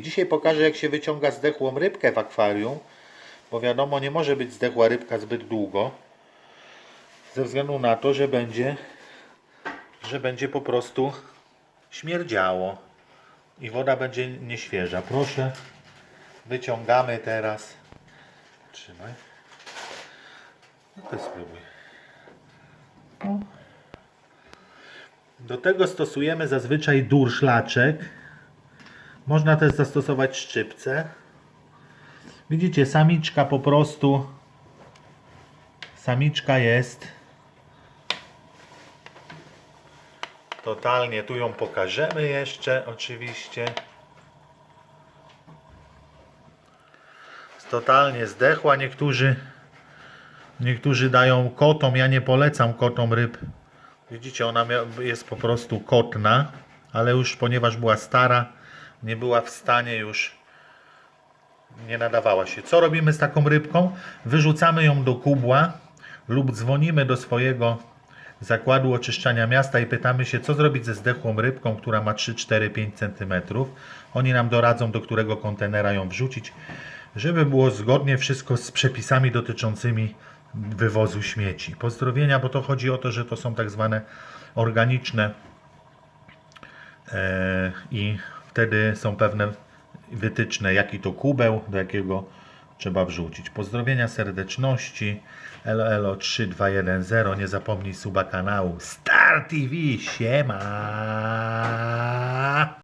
Dzisiaj pokażę jak się wyciąga zdechłą rybkę w akwarium, bo wiadomo nie może być zdechła rybka zbyt długo, ze względu na to, że będzie, że będzie po prostu śmierdziało i woda będzie nieświeża. Proszę, wyciągamy teraz. Trzymaj. No to spróbuj. Do tego stosujemy zazwyczaj durszlaczek. Można też zastosować szczypce. Widzicie, samiczka po prostu. Samiczka jest. Totalnie tu ją pokażemy jeszcze, oczywiście. Totalnie zdechła. Niektórzy, niektórzy dają kotom. Ja nie polecam kotom ryb. Widzicie, ona jest po prostu kotna, ale już ponieważ była stara, nie była w stanie już, nie nadawała się. Co robimy z taką rybką? Wyrzucamy ją do kubła lub dzwonimy do swojego zakładu oczyszczania miasta i pytamy się, co zrobić ze zdechłą rybką, która ma 3, 4, 5 cm. Oni nam doradzą, do którego kontenera ją wrzucić, żeby było zgodnie wszystko z przepisami dotyczącymi wywozu śmieci. Pozdrowienia, bo to chodzi o to, że to są tak zwane organiczne e, i wtedy są pewne wytyczne, jaki to kubeł, do jakiego trzeba wrzucić. Pozdrowienia serdeczności. Elo Elo 3210. Nie zapomnij suba kanału Star TV. Siema.